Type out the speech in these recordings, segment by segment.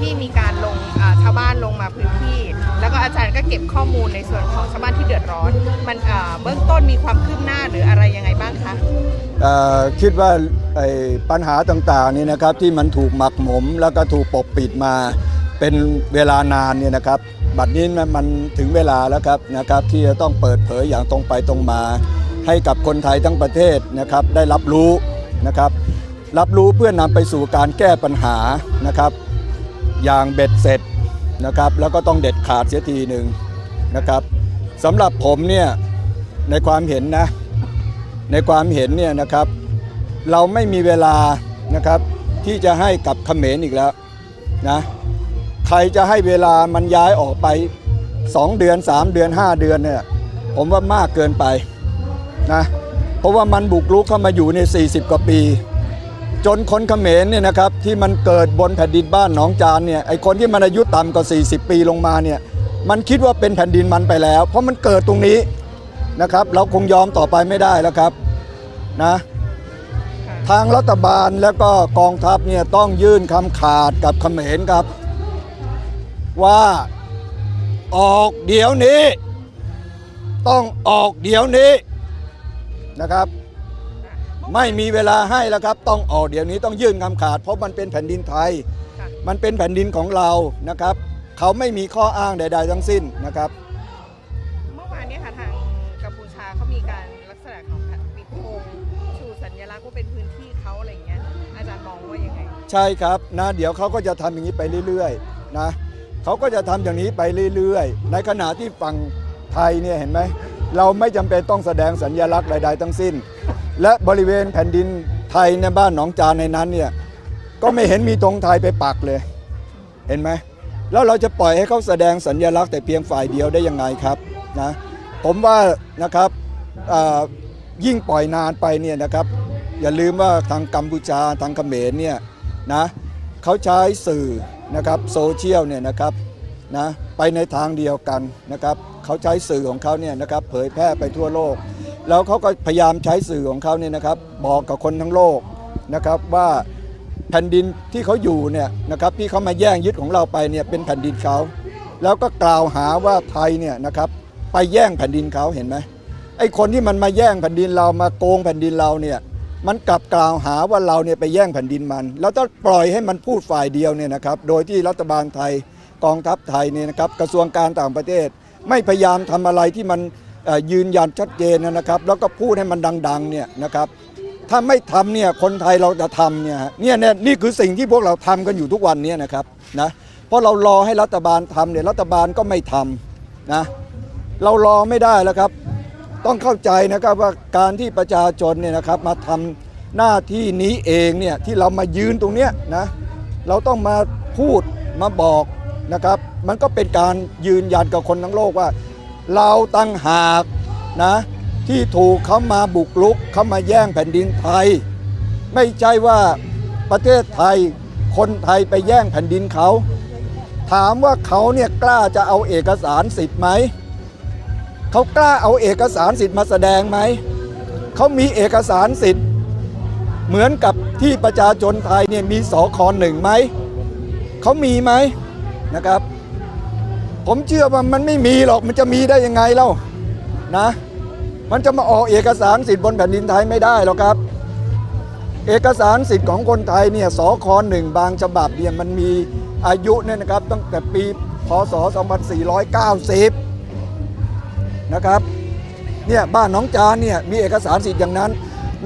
ที่มีการลงชาวบ้านลงมาพื้นที่ แล้วก็อาจารย์ก็เก็บข้อมูลในส่วนของชาวบ้านที่เดือดร้อน มันเบื้องต้นมีความคืบหน้าหรืออะไรยังไงบ้างคะคิดว่าปัญหาต่างๆนี่นะครับที่มันถูกหมักหมม แล้วก็ถูกปกปิดมาเป็นเวลานานเนี่ยนะครับบัดนี้มันมันถึงเวลาแล้วครับนะครับที่จะต้องเปิดเผยอย่างตรงไปตรงมา ให้กับคนไทยทั้งประเทศนะครับได้รับรู้นะครับรับรู้เพื่อนำไปสู่การแก้ปัญหานะครับ อย่างเบ็ดเสร็จนะครับแล้วก็ต้องเด็ดขาดเสียทีหนึ่งนะครับสำหรับผมเนี่ยในความเห็นนะในความเห็นเนี่ยนะครับ เราไม่มีเวลานะครับที่จะให้กับเขมรอีกแล้วนะใครจะให้เวลามันย้ายออกไป 2 เดือน 3 เดือน 5 เดือนเนี่ยผมว่ามากเกินไปนะเพราะว่ามันบุกรุกเข้ามาอยู่ใน 40 กว่าปี จนคนเขมรเนี่ยนะครับที่มันเกิดบนแผ่นดินบ้านหนองจานเนี่ยไอคนที่มันอายุต่ำกว่า 40 ปีลงมาเนี่ยมันคิดว่าเป็นแผ่นดินมันไปแล้ว เพราะมันเกิดตรงนี้นะครับ เราคงยอมต่อไปไม่ได้แล้วครับนะทางรัฐบาลแล้วก็กองทัพเนี่ยต้องยื่นคำขาดกับเขมรครับ ว่าออกเดี๋ยวนี้ ต้องออกเดี๋ยวนี้นะครับ ไม่มีเวลาให้แล้วครับ ต้องออกเดี๋ยวนี้ต้องยื่นคำขาด เพราะมันเป็นแผ่นดินไทยค่ะมันเป็นแผ่นดินของเรานะครับ เขาไม่มีข้ออ้างใด ๆ ทั้งสิ้นนะครับ เมื่อวานเนี้ค่ะทางกัมพูชาเขามีการลักษณะของปิดธงชูสัญลักษณ์ว่าเป็นพื้นที่เขาอะไรอย่างเงี้ยอาจารย์มองว่ายังไงใช่ครับนะเดี๋ยวเขาก็จะทำอย่างนี้ไปเรื่อยๆนะเขาก็จะทำอย่างนี้ไปเรื่อยๆ ในขณะที่ฝั่งไทยเนี่ยเห็นไหมเราไม่จำเป็นต้องแสดงสัญญลักษณ์ใดๆทั้งสิ้น และบริเวณแผ่นดินไทยในบ้านหนองจานในนั้นเนี่ยก็ไม่เห็นมีธงไทยไปปักเลย เห็นไหมแล้วเราจะปล่อยให้เขาแสดงสัญญลักษณ์แต่เพียงฝ่ายเดียวได้ยังไงครับนะผมว่านะครับยิ่งปล่อยนานไปเนี่ยนะครับ อย่าลืมว่าทางกัมพูชาทางเขมรเนี่ยนะเขาใช้สื่อนะครับโซเชียลเนี่ยนะครับนะไปในทางเดียวกันนะครับเขาใช้สื่อของเขาเนี่ยนะครับเผยแพร่ไปทั่วโลก แล้วเขาก็พยายามใช้สื่อของเขาเนี่ยนะครับบอกกับคนทั้งโลกนะครับว่าแผ่นดินที่เขาอยู่เนี่ยนะครับที่เขามาแย่งยึดของเราไปเนี่ยเป็นแผ่นดินเขาแล้วก็กล่าวหาว่าไทยเนี่ยนะครับไปแย่งแผ่นดินเขาเห็นไหมไอ้คนที่มันมาแย่งแผ่นดินเรามาโกงแผ่นดินเราเนี่ยมันกลับกล่าวหาว่าเราเนี่ยไปแย่งแผ่นดินมัน แล้วถ้าปล่อยให้มันพูดฝ่ายเดียวเนี่ยนะครับโดยที่รัฐบาลไทยกองทัพไทยเนี่ยนะครับกระทรวงการต่างประเทศ ไม่พยายามทำอะไรที่มัน ยืนยันชัดเจนนะครับ แล้วก็พูดให้มันดังๆเนี่ยนะครับถ้าไม่ทำเนี่ยคนไทยเราจะทำเนี่ยเนี่ยเนี่ยนี่คือสิ่งที่พวกเราทำกันอยู่ทุกวันนี้นะครับนะเพราะเรารอให้รัฐบาลทำเนี่ยรัฐบาลก็ไม่ทำนะเรารอไม่ได้แล้วครับ ต้องเข้าใจนะครับว่าการที่ประชาชนเนี่ยนะครับมาทำหน้าที่นี้เองเนี่ยที่เรามายืนตรงเนี้ยนะเราต้องมาพูดมาบอกนะครับ มันก็เป็นการยืนยันกับคนทั้งโลกว่า เราตั้งหากนะที่ถูกเขามาบุกรุกเขามาแย่งแผ่นดินไทย ไม่ใช่ว่าประเทศไทยคนไทยไปแย่งแผ่นดินเขา ถามว่าเขาเนี่ยกล้าจะเอาเอกสารสิทธิ์ไหมเขากล้าเอาเอกสารสิทธิ์มาแสดงไหมเขามีเอกสารสิทธิ์ เหมือนกับที่ประชาชนไทยเนี่ยมีสอคอหนึ่งไหมเขามีไหมนะครับ ผมเชื่อว่ามันไม่มีหรอกมันจะมีได้ยังไงเล่านะ มันจะมาออกเอกสารสิทธิ์บนแผ่นดินไทยไม่ได้หรอกครับ เอกสารสิทธิ์ของคนไทยเนี่ยสคหนึ่งบางฉบับเนี่ยมันมีอายุเนี่ยนะครับตั้งแต่ปีพศ 2490 นะครับเนี่ยบ้านน้องจานเนี่ยมีเอกสารสิทธิ์อย่างนั้น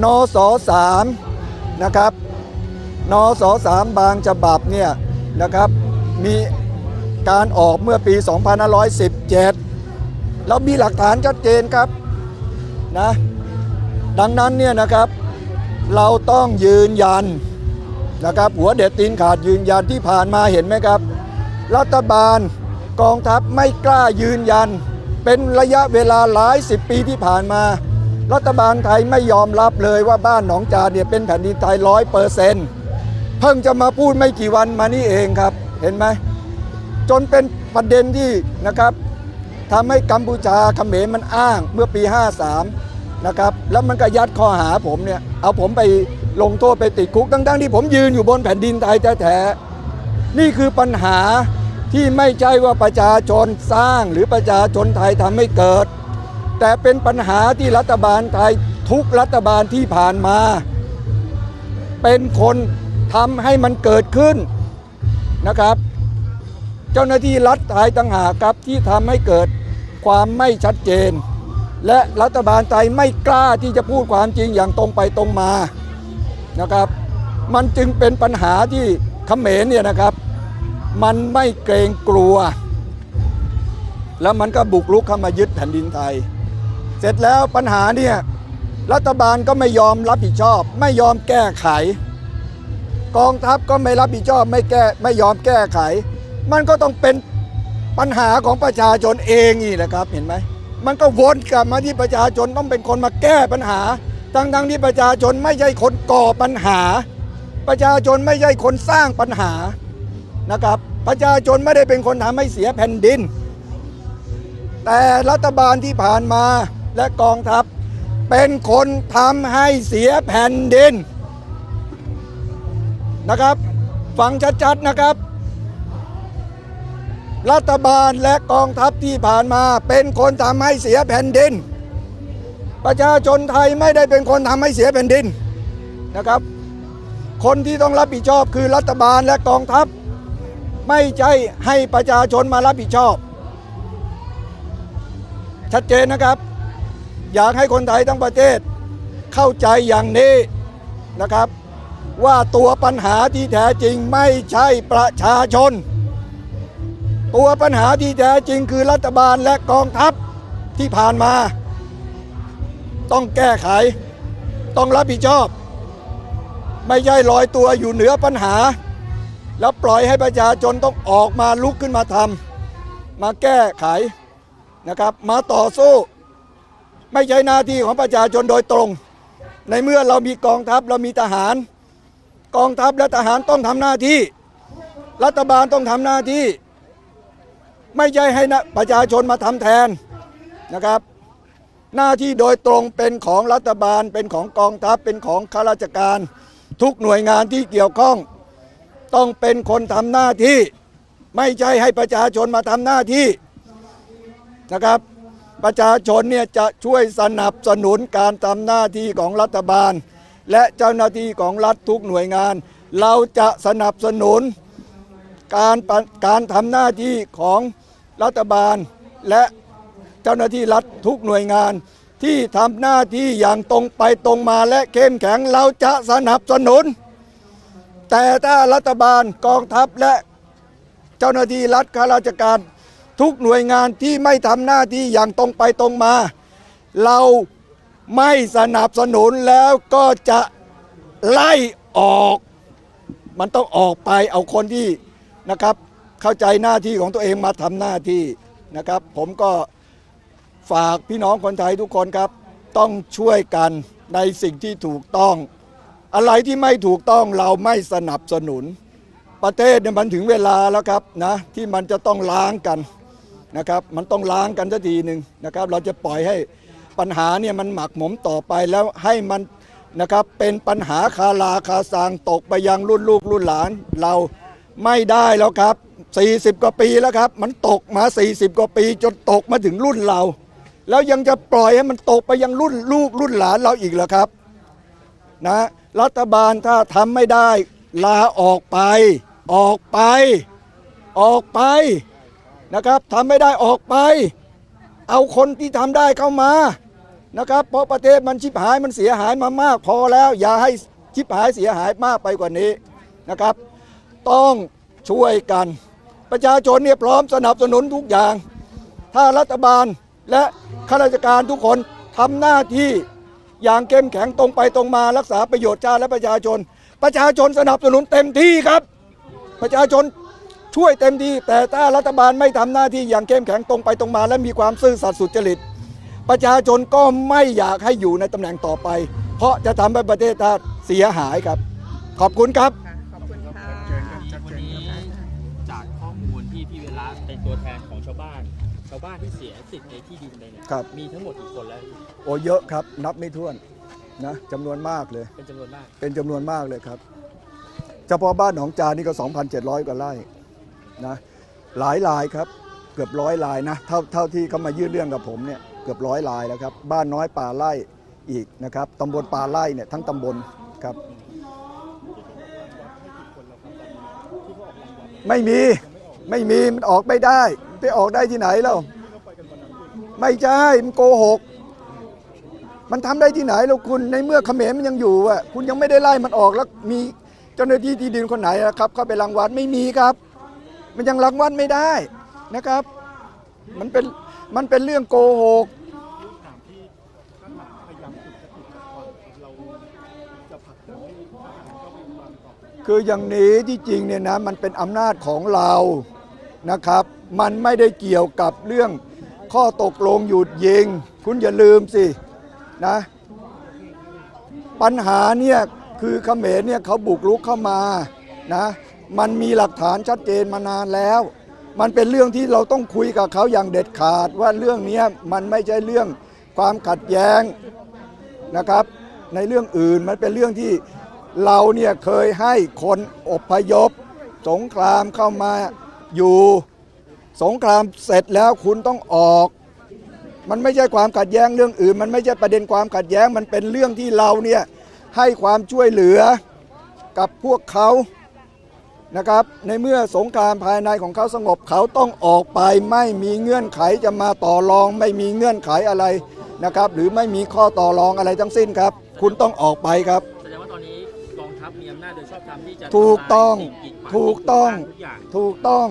นสสามนะครับ นสสามบางฉบับเนี่ยนะครับมี การออกเมื่อปี 2517เรามีหลักฐานชัดเจนครับนะดังนั้นเนี่ยนะครับเราต้องยืนยันนะครับหัวเด็ดตีนขาดยืนยันที่ผ่านมาเห็นไหมครับ รัฐบาลกองทัพไม่กล้ายืนยัน เป็นระยะเวลาหลายสิบปีที่ผ่านมา รัฐบาลไทยไม่ยอมรับเลยว่าบ้านหนองจาเนี่ยเป็นแผ่นดินไทยร้อยเปอร์เซนต์เพิ่งจะมาพูดไม่กี่วันมานี่เองครับ เห็นไหม จนเป็นประเด็นที่นะครับทำให้กัมพูชาเขมรมันอ้างเมื่อปี 53 นะครับ แล้วมันก็ยัดข้อหาผมเนี่ย เอาผมไปลงโทษไปติดคุกทั้งๆที่ผมยืนอยู่บนแผ่นดินไทยแท้ๆนี่คือปัญหาที่ไม่ใช่ว่าประชาชนสร้างหรือประชาชนไทยทำให้เกิด แต่เป็นปัญหาที่รัฐบาลไทยทุกรัฐบาลที่ผ่านมา เป็นคนทำให้มันเกิดขึ้นนะครับ เจ้าหน้าที่รัฐไทยต่างหากครับที่ทำให้เกิดความไม่ชัดเจน และรัฐบาลไทยไม่กล้าที่จะพูดความจริงอย่างตรงไปตรงมานะครับ มันจึงเป็นปัญหาที่เขมรเนี่ยนะครับ มันไม่เกรงกลัว แล้วมันก็บุกรุกเข้ามายึดแผ่นดินไทย เสร็จแล้วปัญหาเนี่ยรัฐบาลก็ไม่ยอมรับผิดชอบ ไม่ยอมแก้ไข กองทัพก็ไม่รับผิดชอบไม่แก้ไม่ยอมแก้ไข มันก็ต้องเป็นปัญหาของประชาชนเองนี่แหละครับเห็นไหมมันก็วนกลับมาที่ประชาชนต้องเป็นคนมาแก้ปัญหาทั้งทั้งๆที่ประชาชนไม่ใช่คนก่อปัญหา ประชาชนไม่ใช่คนสร้างปัญหานะครับ ประชาชนไม่ได้เป็นคนทำให้เสียแผ่นดิน แต่รัฐบาลที่ผ่านมาและกองทัพเป็นคนทำให้เสียแผ่นดินนะครับ ฟังชัดๆนะครับ รัฐบาลและกองทัพที่ผ่านมาเป็นคนทำให้เสียแผ่นดิน ประชาชนไทยไม่ได้เป็นคนทำให้เสียแผ่นดินนะครับ คนที่ต้องรับผิดชอบคือรัฐบาลและกองทัพ ไม่ใช่ให้ประชาชนมารับผิดชอบ ชัดเจนนะครับ อยากให้คนไทยทั้งประเทศเข้าใจอย่างนี้นะครับ ว่าตัวปัญหาที่แท้จริงไม่ใช่ประชาชน ตัวปัญหาที่แท้จริงคือรัฐบาลและกองทัพที่ผ่านมา ต้องแก้ไข ต้องรับผิดชอบ ไม่ใช่ลอยตัวอยู่เหนือปัญหา แล้วปล่อยให้ประชาชนต้องออกมาลุกขึ้นมาทำมาแก้ไขนะครับมาต่อสู้ ไม่ใช่หน้าที่ของประชาชนโดยตรง ในเมื่อเรามีกองทัพเรามีทหาร กองทัพและทหารต้องทำหน้าที่ รัฐบาลต้องทำหน้าที่ ไม่ใช่ให้นะประชาชนมาทำแทนนะครับ หน้าที่โดยตรงเป็นของรัฐบาล เป็นของกองทัพเป็นของข้าราชการ ทุกหน่วยงานที่เกี่ยวข้อง ต้องเป็นคนทำหน้าที่ ไม่ใช่ให้ประชาชนมาทำหน้าที่นะครับ ประชาชนเนี่ยจะช่วยสนับสนุนการทำหน้าที่ของรัฐบาล และเจ้าหน้าที่ของรัฐทุกหน่วยงาน เราจะสนับสนุนการปการทำหน้าที่ของ รัฐบาลและเจ้าหน้าที่รัฐทุกหน่วยงาน ที่ทำหน้าที่อย่างตรงไปตรงมาและเข้มแข็งเราจะสนับสนุน แต่ถ้ารัฐบาลกองทัพและเจ้าหน้าที่รัฐข้าราชการ ทุกหน่วยงานที่ไม่ทำหน้าที่อย่างตรงไปตรงมา เราไม่สนับสนุนแล้วก็จะไล่ออก มันต้องออกไปเอาคนที่นะครับ เข้าใจหน้าที่ของตัวเองมาทำหน้าที่นะครับ ผมก็ฝากพี่น้องคนไทยทุกคนครับ ต้องช่วยกันในสิ่งที่ถูกต้อง อะไรที่ไม่ถูกต้องเราไม่สนับสนุน ประเทศเนี่ยมันถึงเวลาแล้วครับนะที่มันจะต้องล้างกันนะครับมันต้องล้างกันสักทีหนึ่งนะครับ เราจะปล่อยให้ปัญหาเนี่ยมันหมักหมมต่อไปแล้วให้มันนะครับเป็นปัญหาคาราคาซางตกไปยังรุ่นลูกรุ่นหลานเราไม่ได้แล้วครับ 40 กว่าปีแล้วครับ มันตกมา 40 กว่าปี จนตกมาถึงรุ่นเรา แล้วยังจะปล่อยให้มันตกไปยังรุ่นลูกรุ่นหลานเราอีกเหรอครับนะรัฐบาลถ้าทำไม่ได้ ลาออกไป ออกไป ออกไปนะครับทำไม่ได้ออกไป เอาคนที่ทำได้เข้ามานะครับเพราะประเทศมันชิบหายมันเสียหายมามากพอแล้ว อย่าให้ชิบหายเสียหายมากไปกว่านี้นะครับ ต้องช่วยกัน ประชาชนเนี่ยพร้อมสนับสนุนทุกอย่าง ถ้ารัฐบาลและข้าราชการทุกคนทำหน้าที่อย่างเข้มแข็งตรงไปตรงมารักษาประโยชน์ชาติและประชาชน ประชาชนสนับสนุนเต็มที่ครับ ประชาชนช่วยเต็มที่แต่ถ้ารัฐบาลไม่ทำหน้าที่อย่างเข้มแข็งตรงไปตรงมา และมีความซื่อสัตย์สุจริต ประชาชนก็ไม่อยากให้อยู่ในตำแหน่งต่อไป เพราะจะทำให้ประเทศชาติเสียหายครับ ขอบคุณครับ ชาวบ้าน ชาวบ้านที่เสียสิทธิ์ในที่ดินไปเนี่ยครับ มีทั้งหมดกี่คนแล้วพี่โอ้เยอะครับ นับไม่ถ้วนนะจำนวนมากเลย เป็นจำนวนมาก เป็นจำนวนมากเลยครับ เฉพาะบ้านหนองจานนี่ก็ 2,700 กว่าไร่นะหลายลายครับเกือบร้อยลายนะเท่าเท่าที่เขามายื่นเรื่องกับผมเนี่ยเกือบร้อยลายแล้วครับบ้านน้อยป่าไร่อีกนะครับตำบลป่าไร่เนี่ยทั้งตำบลครับ ไม่มีไม่มีมันออกไม่ได้ ไปออกได้ที่ไหนแล้วไม่ใช่มันโกหก มันทำได้ที่ไหนแล้วคุณในเมื่อเขมรมันยังอยู่อะคุณยังไม่ได้ไล่มันออกแล้วมีเจ้าหน้าที่ที่ดินคนไหนนะครับ เข้าไปรังวัดไม่มีครับ มันยังรังวัดไม่ได้นะครับ มันเป็นมันเป็นเรื่องโกหกคืออย่างนี้ที่จริงเนี่ยนะมันเป็นอำนาจของเรานะครับ มันไม่ได้เกี่ยวกับเรื่องข้อตกลงหยุดยิง คุณอย่าลืมสินะปัญหาเนี่ยคือเขมรเนี่ยเขาบุกรุกเข้ามานะมันมีหลักฐานชัดเจนมานานแล้ว มันเป็นเรื่องที่เราต้องคุยกับเขาอย่างเด็ดขาดว่าเรื่องนี้มันไม่ใช่เรื่องความขัดแย้งนะครับ ในเรื่องอื่นมันเป็นเรื่องที่เราเนี่ยเคยให้คนอพยพ สงครามเข้ามาอยู่ สงครามเสร็จแล้วคุณต้องออก มันไม่ใช่ความขัดแย้งเรื่องอื่น มันไม่ใช่ประเด็นความขัดแย้งมันเป็นเรื่องที่เราเนี่ยให้ความช่วยเหลือกับพวกเขานะครับในเมื่อสงครามภายในของเขาสงบเขาต้องออกไปไม่มีเงื่อนไขจะมาต่อรอง ไม่มีเงื่อนไขอะไรนะครับ หรือไม่มีข้อต่อรองอะไรทั้งสิ้นครับ คุณต้องออกไปครับ แสดงว่าตอนนี้กองทัพมีอำนาจโดยชอบธรรมที่จะถูกต้องทำลายสิ่กีดขวางถูกต้องทุกอย่างถูกต้อง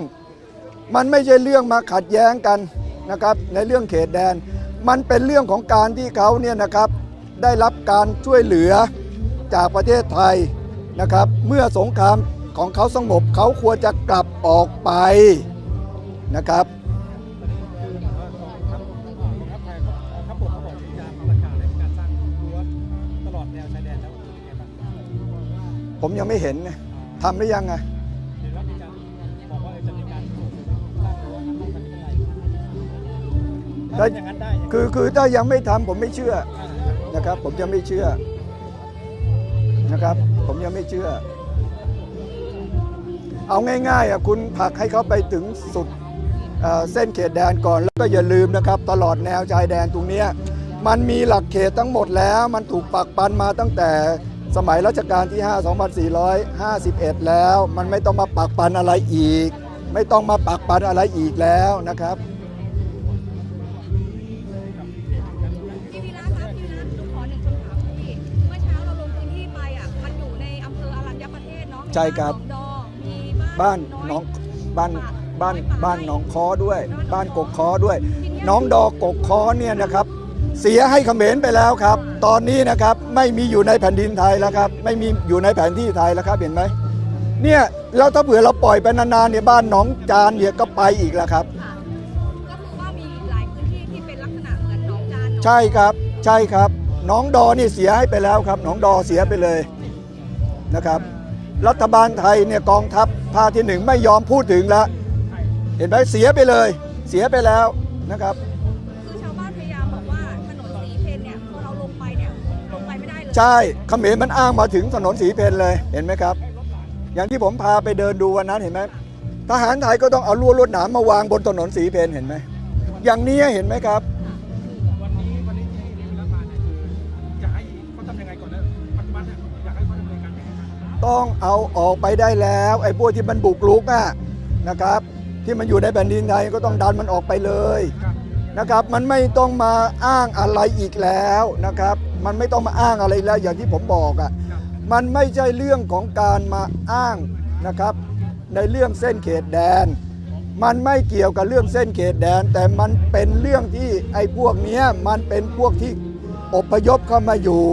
มันไม่ใช่เรื่องมาขัดแย้งกันนะครับในเรื่องเขตแดน มันเป็นเรื่องของการที่เขาเนี่ยนะครับได้รับการช่วยเหลือจากประเทศไทยนะครับ เมื่อสงครามของเขาสงบเขาควรจะกลับออกไปนะครับทัพไทยเขาทัพบกเขาบอกที่จะเอาประกาศในการสร้างรั้วตลอดแนวชายแดนแล้วผมยังไม่เห็นนะทำหรือยังไง ถ้าอย่างนั้นได้ คือคือถ้ายังไม่ทำผมไม่เชื่อนะครับ ผมยังไม่เชื่อนะครับ ผมยังไม่เชื่อ เอาง่ายๆอะคุณผลักให้เขาไปถึงสุดเอ่อเส้นเขตแดนก่อนแล้วก็อย่าลืมนะครับ ตลอดแนวชายแดนตรงเนี้ยมันมีหลักเขตทั้งหมดแล้ว มันถูกปักปันมาตั้งแต่สมัยรัชกาลที่ 5 2451 แล้ว มันไม่ต้องมาปักปันอะไรอีก ไม่ต้องมาปักปันอะไรอีกแล้วนะครับ ใช่ครับมีบ้านหนองดอกมีบ้านบ้านน้องบ้านบ้านบ้านหนองคอด้วย บ้านกกคอด้วยทีเยน้องดอกกกคอเนี่ยนะครับ เสียให้เขมรไปแล้วครับ ตอนนี้นะครับไม่มีอยู่ในแผ่นดินไทยแล้วครับ ไม่มีอยู่ในแผนที่ไทยแล้วครับเห็นไหมเนี่ยแล้วถ้าเผื่อเราปล่อยไปนานๆเนี่ยบ้านหนองจานเนี่ยก็ไปอีกแล้วครับค่ะก็คือว่ามีหลายพื้นที่ที่เป็นลักษณะเหมือนหนองจานหนองใช่ครับใช่ครับหน้องดอนี่เสียให้ไปแล้วครับหนองดอเสียไปเลยนะครับ รัฐบาลไทยเนี่ยกองทัพภาคที่หนึ่งไม่ยอมพูดถึงแล้วเห็นไหมเสียไปเลย เสียไปแล้วนะครับ คือชาวบ้านพยายามบอกว่าถนนสีเพนเนี่ยพอเราลงไปเนี่ยลงไปไม่ได้เลยใช่เขมรมันอ้างมาถึงถนนสีเพนเลยเห็นไหมครับ อย่างที่ผมพาไปเดินดูวันนั้นเห็นไหมทหารไทยก็ต้องเอาลวดลวดหนามมาวางบนถนนสีเพนเห็นไหมอย่างนี้เห็นไหมครับ ต้องเอาออกไปได้แล้ว ไอ้พวกที่มันบุกรุกอะนะครับ ที่มันอยู่ในแผ่นดินไทยก็ต้องดันมันออกไปเลยนะครับ มันไม่ต้องมาอ้างอะไรอีกแล้วนะครับ มันไม่ต้องมาอ้างอะไรแล้วอย่างที่ผมบอกอะมันไม่ใช่เรื่องของการมาอ้างนะครับ ในเรื่องเส้นเขตแดน มันไม่เกี่ยวกับเรื่องเส้นเขตแดน แต่มันเป็นเรื่องที่ไอ้พวกเนี้ยมันเป็นพวกที่อพยพเข้ามาอยู่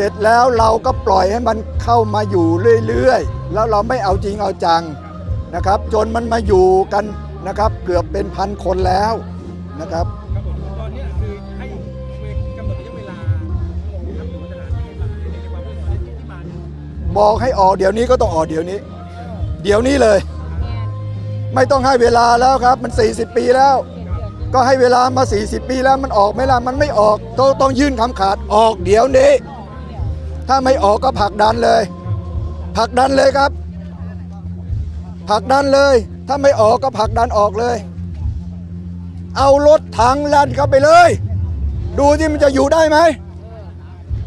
เสร็จแล้วเราก็ปล่อยให้มันเข้ามาอยู่เรื่อยๆ แล้วเราไม่เอาจริงเอาจังนะครับ จนมันมาอยู่กันนะครับ เกือบเป็นพันคนแล้วนะครับครับผมตอนนี้คือให้กำหนดระยะเวลาของทัพหรือว่าทหารยังไงบ้าในความเป็นตอนนี้ที่มาบอกให้ออกเดี๋ยวนี้ก็ต้องออกเดี๋ยวนี้ เดี๋ยวนี้เลย ไม่ต้องให้เวลาแล้วครับ มัน 40 ปีแล้ว ก็ให้เวลามา 40 ปีแล้วมันออกไหมล่ะมันไม่ออกต้องต้องยื่นคำขาดออกเดี๋ยวนี้ ถ้าไม่ออกก็ผลักดันเลยผลักดันเลยครับผลักดันเลย ถ้าไม่ออกก็ผลักดันออกเลย เอารถถังลันเข้าไปเลย ดูที่มันจะอยู่ได้ไหม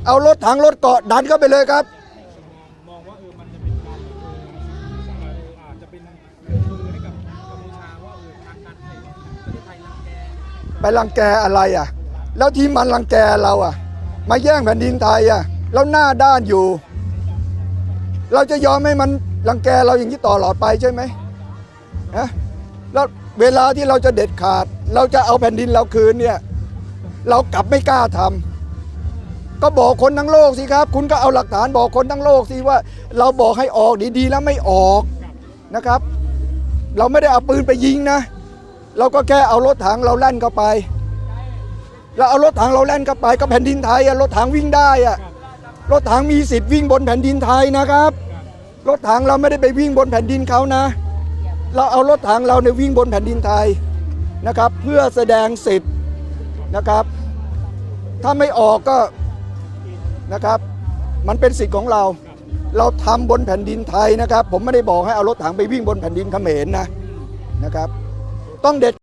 เอารถถังรถเกาะดันเข้าไปเลยครับมองว่ามันจะเป็นการออเออาจจะเป็นเรื่องมือให้กับกัมพูชาว่าเออทางการไทยประเทศไทยรังแกไปรังแกอะไรอะ แล้วที่มันรังแกเราอะ มาแย่งแผ่นดินไทยอะ แล้วหน้าด้านอยู่ เราจะยอมให้มันรังแกเราอย่างนี้ต่อหลอดไปใช่ไหมฮะแล้วเวลาที่เราจะเด็ดขาด เราจะเอาแผ่นดินเราคืนเนี่ย เรากลับไม่กล้าทำก็บอกคนทั้งโลกสิครับ คุณก็เอาหลักฐานบอกคนทั้งโลกสิว่า เราบอกให้ออกดีๆแล้วไม่ออกนะครับ เราไม่ได้เอาปืนไปยิงนะ เราก็แค่เอารถถังเราแล่นเข้าไปเราเอารถถังเราแล่นเข้าไปก็แผ่นดินไทยอะรถถังวิ่งได้อะ รถถังมีสิทธิ์วิ่งบนแผ่นดินไทยนะครับ รถถังเราไม่ได้ไปวิ่งบนแผ่นดินเขานะ เราเอารถถังเราเนี่ยวิ่งบนแผ่นดินไทยนะครับ เพื่อแสดงสิทธิ์นะครับ ถ้าไม่ออกก็นะครับ มันเป็นสิทธิ์ของเรา เราทำบนแผ่นดินไทยนะครับ ผมไม่ได้บอกให้เอารถถังไปวิ่งบนแผ่นดินเขมรนะนะครับ ต้องเด็ด